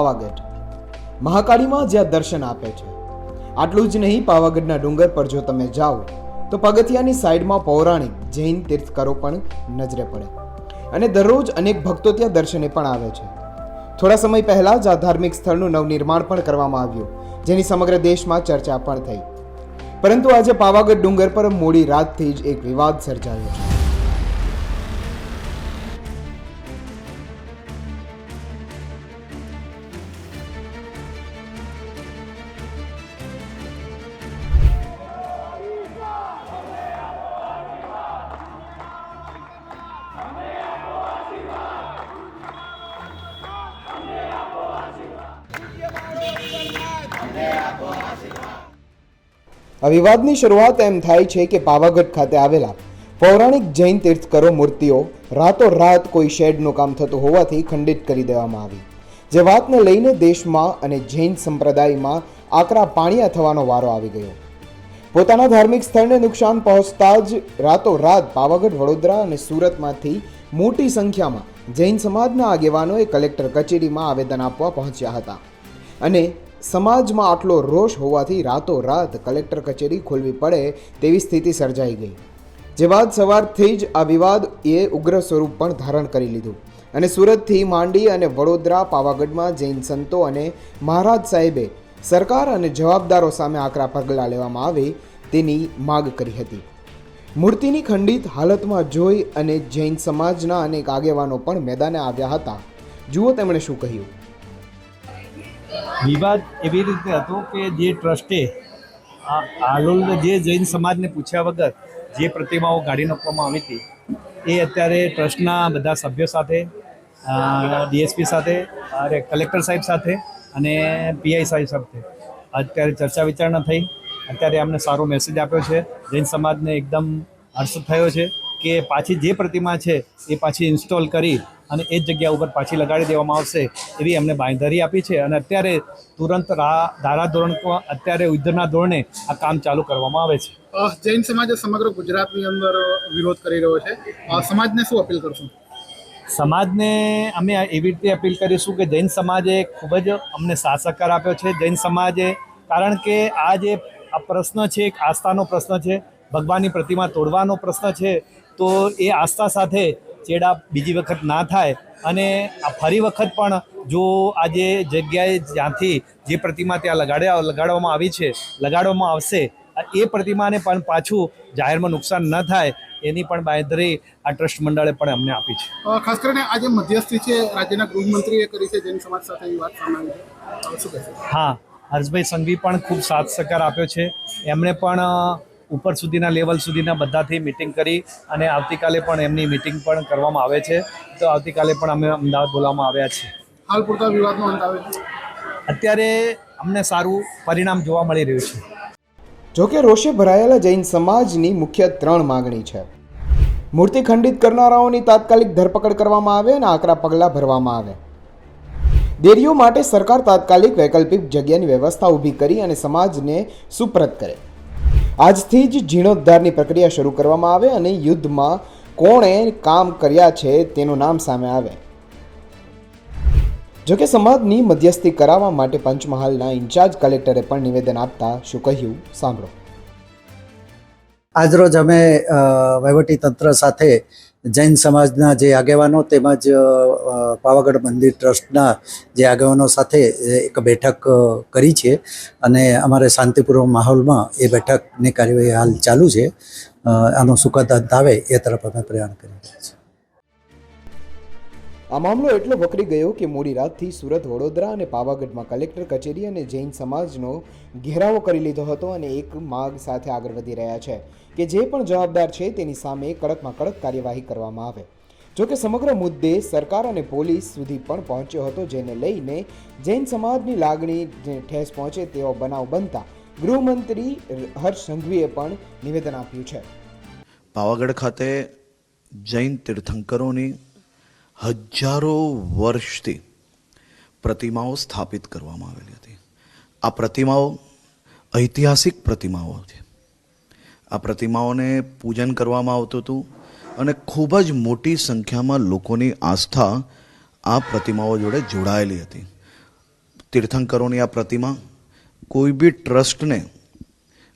પાવાગઢ. મહાકાળીમાં જ્યાં દર્શન આપે છે. આટલું જ નહીં, પાવાગઢના ડુંગર પર જો તમે જાઓ, તો પગથિયાની સાઈડમાં પૌરાણિક જૈન તીર્થકરો પણ નજરે પડે. અને દરરોજ અનેક ભક્તો ત્યાં દર્શને પણ આવે છે. થોડા સમય પહેલા જ આ ધાર્મિક સ્થળનું નવનિર્માણ પણ કરવામાં આવ્યું, જેની સમગ્ર દેશમાં ચર્ચા પણ થઈ. પરંતુ આજે પાવાગઢ ડુંગર પર મોડી રાતથી જ એક વિવાદ સર્જાયો છે. આ વિવાદની શરૂઆત એમ થાય છે કે પાવાગઢ ખાતે આવેલા પૌરાણિક જૈન તીર્થકરો મૂર્તિઓ રાતોરાત કોઈ શેડનું કામ થતું હોવાથી ખંડિત કરી દેવામાં આવી. જે વાતને લઈને દેશમાં અને જૈન સંપ્રદાયમાં આકરા પાણીયા થવાનો વારો આવી ગયો. પોતાના ધાર્મિક સ્થળને નુકસાન પહોંચતા જ રાતોરાત પાવાગઢ, વડોદરા અને સુરતમાંથી મોટી સંખ્યામાં જૈન સમાજના આગેવાનોએ કલેક્ટર કચેરીમાં આવેદન આપવા પહોંચ્યા હતા. અને સમાજમાં આટલો રોષ હોવાથી રાતોરાત કલેક્ટર કચેરી ખોલવી પડે તેવી સ્થિતિ સર્જાઈ ગઈ. જે બાદ સવારથી જ આ વિવાદ એ ઉગ્ર સ્વરૂપ પણ ધારણ કરી લીધું. અને સુરતથી માંડી અને વડોદરા, પાવાગઢમાં જૈન સંતો અને મહારાજ સાહેબે સરકાર અને જવાબદારો સામે આકરા પગલાં લેવામાં આવે તેની માગ કરી હતી. મૂર્તિની ખંડિત હાલતમાં જોઈ અને જૈન સમાજના અનેક આગેવાનો પણ મેદાને આવ્યા હતા. જુઓ તેમણે શું કહ્યું. વિવાદ એવી રીતે હતો કે જે ટ્રસ્ટે હાલોલ જે જૈન સમાજને પૂછ્યા વગર જે પ્રતિમાઓ કાઢી નાખવામાં આવી હતી, એ અત્યારે ટ્રસ્ટના બધા સભ્યો સાથે ડીએસપી સાથે, અરે કલેક્ટર સાહેબ સાથે અને પીઆઈ સાહેબ સાથે અત્યારે ચર્ચા વિચારણા થઈ. અત્યારે અમને સારો મેસેજ આપ્યો છે. જૈન સમાજને એકદમ હર્ષ થયો છે. કે પાછી જે પ્રતિમા છે એ પાછી ઇન્સ્ટોલ કરી અને એ જ જગ્યા ઉપર પાછી લગાડી દેવામાં આવશે એવી અમને બાંયધરી આપી છે. અને અત્યારે તુરંત ધારાધોરણ અત્યારે યુદ્ધના ધોરણે આ કામ ચાલુ કરવામાં આવે છે. જૈન સમાજ સમગ્ર ગુજરાતની અંદર વિરોધ કરી રહ્યો છે. સમાજને શું અપીલ કરશું? સમાજને અમે એવી રીતે અપીલ કરીશું કે જૈન સમાજે ખૂબ જ અમને સાથ સહકાર આપ્યો છે. જૈન સમાજે કારણ કે આ જે આ પ્રશ્ન છે એક આસ્થાનો પ્રશ્ન છે ભગવાનની પ્રતિમા તોડવાનો પ્રશ્ન છે તો એ આસ્થા સાથે ચેડા બીજી વખત ના થાય અને આ ફરી વખત પણ જો આ જે જગ્યાએ જ્યાંથી જે પ્રતિમા ત્યાં લગાડ્યા લગાડવામાં આવી છે લગાડવામાં આવશે એ પ્રતિમાને પણ પાછું જાહેરમાં નુકસાન ન થાય એની પણ બાંયધરી આ ટ્રસ્ટ મંડળે પણ અમને આપી છે. ખાસ કરીને આ જે મધ્યસ્થી છે રાજ્યના ગૃહમંત્રીએ કરી છે જૈન સમાજ સાથે વાત સામે હા હર્ષભાઈ સંઘવી પણ ખૂબ સાથ સહકાર આપ્યો છે. એમણે પણ ઉપર સુધીના લેવલ સુધીના બધાથી મિટિંગ કરી અને આવતીકાલે પણ એમની મિટિંગ પણ કરવામાં આવે છે. તો આવતીકાલે પણ અમે અમદાવાદ બોલાવવામાં આવ્યા છે હાલ પૂરતા વિવાદનો અંત આવે છે. અત્યારે અમને સારું પરિણામ જોવા મળી રહ્યું છે. જોકે રોષે ભરાયેલા જૈન સમાજની મુખ્ય ત્રણ માંગણી છે. મૂર્તિ ખંડિત કરનારાઓની તાત્કાલિક ધરપકડ કરવામાં આવે અને આકરા પગલાં ભરવામાં આવે. દેરીઓ માટે સરકાર તાત્કાલિક વૈકલ્પિક જગ્યાની વ્યવસ્થા ઊભી કરી અને સમાજને સુપ્રત કરે. આજથી જ જીર્ણોદ્ધારની પ્રક્રિયા શરૂ કરવામાં આવે અને યુદ્ધમાં કોણે કામ કર્યા છે તેનું નામ સામે આવે. જોકે સમાજની મધ્યસ્થી કરાવવા માટે પંચમહાલના ઇન્ચાર્જ કલેક્ટરે પણ નિવેદન આપતા શું કહ્યું? સાંભળો. આજરોજ અમે વહીવટીતંત્ર વહીવટી તંત્ર સાથે જૈન સમાજના જે આગેવાનો તેમજ પાવાગઢ મંદિર ટ્રસ્ટના જે આગેવાનો સાથે એક બેઠક કરી છે અને અમારે શાંતિપૂર્વક માહોલમાં એ બેઠકની કાર્યવાહી હાલ ચાલુ છે. આનો અંત આવે એ તરફ અમે પ્રયાણ કરી રહ્યા છીએ. આ મામલો એટલો વકરી ગયો કે મોડી રાતથી સુરત, વડોદરા અને પાવાગઢમાં કલેક્ટર કચેરી અને જૈન સમાજનો ઘેરાવો કરી લીધો હતો અને એક માગ સાથે આગળ વધી રહ્યા છે કે જે પણ જવાબદાર છે તેની સામે કડકમાં કડક કાર્યવાહી કરવામાં આવે. જોકે સમગ્ર મુદ્દે સરકાર અને પોલીસ સુધી પણ પહોંચ્યો હતો, જેને લઈને જૈન સમાજની લાગણી ઠેસ પહોંચે તેવો બનાવ બનતા ગૃહમંત્રી હર્ષ સંઘવીએ પણ નિવેદન આપ્યું છે. પાવાગઢ ખાતે જૈન તીર્થંકરોની હજારો વર્ષથી પ્રતિમાઓ સ્થાપિત કરવામાં આવેલી હતી. આ પ્રતિમાઓ ઐતિહાસિક પ્રતિમાઓ છે આ પ્રતિમાઓને પૂજન કરવામાં આવતું હતું અને ખૂબ જ મોટી સંખ્યામાં લોકોની આસ્થા આ પ્રતિમાઓ જોડે જોડાયેલી હતી. તીર્થંકરોની આ પ્રતિમા કોઈ બી ટ્રસ્ટને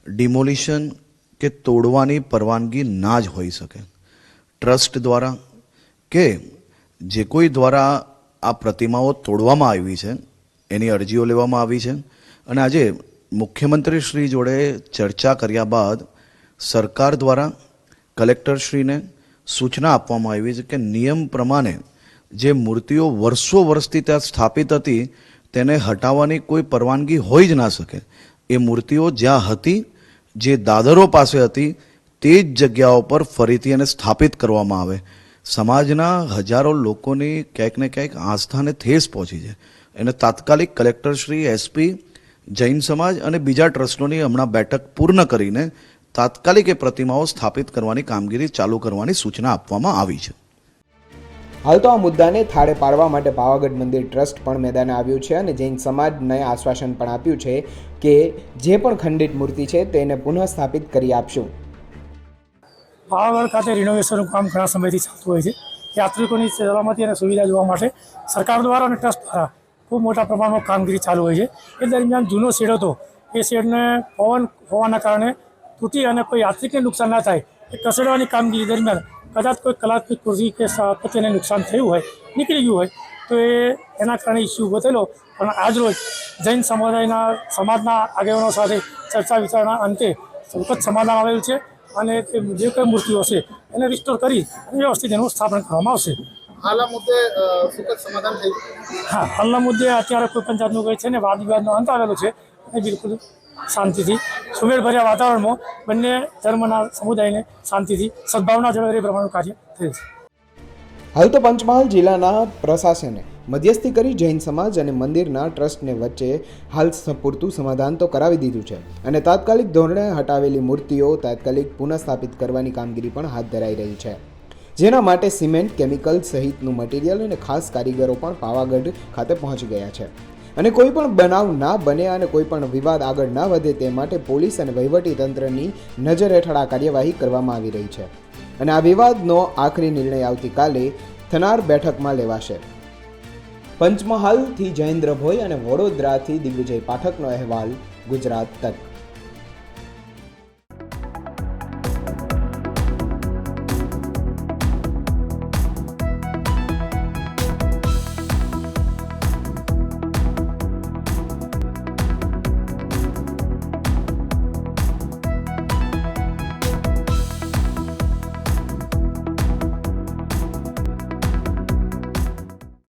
ડિમોલિશન કે તોડવાની પરવાનગી ના જ હોઈ શકે. ટ્રસ્ટ દ્વારા કે જે કોઈ દ્વારા આ પ્રતિમાઓ તોડવામાં આવી છે, એની અરજીઓ લેવામાં આવી છે, અને આજે મુખ્યમંત્રી શ્રી જોડે ચર્ચા કર્યા બાદ સરકાર દ્વારા કલેક્ટરશ્રીને સૂચના આપવામાં આવી છે કે નિયમ પ્રમાણે જે મૂર્તિઓ વર્ષો વર્ષથી ત્યાં સ્થાપિત હતી, તેને હટાવવાની કોઈ પરવાનગી હોઈ જ ના શકે. એ મૂર્તિઓ જ્યાં હતી, જે દાદરો પાસે હતી, તે જ જગ્યાઓ પર ફરીથી એને સ્થાપિત કરવામાં આવે. સમાજના હજારો લોકોની ક્યાંક ને ક્યાંક આસ્થાને ઠેસ પહોંચી છે. એને તાત્કાલિક કલેક્ટર શ્રી એસપી જૈન સમાજ અને બીજા ટ્રસ્ટોની હમણાં બેઠક પૂર્ણ કરીને તાત્કાલિક એ પ્રતિમાઓ સ્થાપિત કરવાની કામગીરી ચાલુ કરવાની સૂચના આપવામાં આવી છે. હાલ તો આ મુદ્દાને થાળે પાડવા માટે પાવાગઢ મંદિર ટ્રસ્ટ પણ મેદાને આવ્યું છે અને જૈન સમાજને આશ્વાસન પણ આપ્યું છે કે જે પણ ખંડિત મૂર્તિ છે તેને પુનઃ સ્થાપિત કરી આપશું. પાવાગઢ ખાતે રિનોવેશનનું કામ ઘણા સમયથી ચાલતું હોય છે. યાત્રિકોની સલામતી અને સુવિધા જોવા માટે સરકાર દ્વારા અને ટ્રસ્ટ દ્વારા ખૂબ મોટા પ્રમાણમાં કામગીરી ચાલુ હોય છે. એ દરમિયાન જૂનો શેડ હતો. એ શેડને પવન હોવાના કારણે તૂટી અને કોઈ યાત્રિકને નુકસાન ના થાય એ ખસેડવાની કામગીરી દરમિયાન કદાચ કોઈ કલાત્મક કૃષિ કે સ્થાપત્યને નુકસાન થયું હોય, નીકળી ગયું હોય, તો એ એના કારણે ઇસ્યુ ઊભો થયેલો પણ આજરોજ જૈન સમુદાયના સમાજના આગેવાનો સાથે ચર્ચા વિચારણા અંતે સુખદ સમાધાન આવેલું છે. અને જે કંઈ મૂર્તિઓ છે એને રિસ્ટોર કરી અને વ્યવસ્થિત એનું સ્થાપન કરવામાં આવશે. હાલ મુદ્દે સુખદ સમાધાન થઈ હા હાલના મુદ્દે અત્યારે કોઈ પણ જાતનું કંઈ છે ને વાદ વિવાદનો અંત આવેલો છે એ બિલકુલ શાંતિથી સુમેળભર્યા વાતાવરણમાં બંને ધર્મના સમુદાયને શાંતિથી સદભાવના જળવાય એ પ્રમાણનું કાર્ય થયું છે. હાલ તો પંચમહાલ જિલ્લાના પ્રશાસને મધ્યસ્થી કરી જૈન સમાજ અને મંદિરના ટ્રસ્ટને વચ્ચે હાલ પૂરતું સમાધાન તો કરાવી દીધું છે. અને તાત્કાલિક ધોરણે હટાવેલી મૂર્તિઓ તાત્કાલિક પુનઃસ્થાપિત કરવાની કામગીરી પણ હાથ ધરાઈ રહી છે. જેના માટે સિમેન્ટ, કેમિકલ સહિતનું મટીરિયલ અને ખાસ કારીગરો પણ પાવાગઢ ખાતે પહોંચી ગયા છે. અને કોઈ પણ બનાવ ના બને અને કોઈ પણ વિવાદ આગળ ના વધે તે માટે પોલીસ અને વહીવટી તંત્રની નજર હેઠળ આ કાર્યવાહી કરવામાં આવી રહી છે. અને આ વિવાદનો આખરી નિર્ણય આવતીકાલે થનાર બેઠકમાં લેવાશે. પંચમહાલથી જયેન્દ્ર ભોઈ અને વડોદરાથી દિગ્વિજય પાઠકનો અહેવાલ ગુજરાત તક.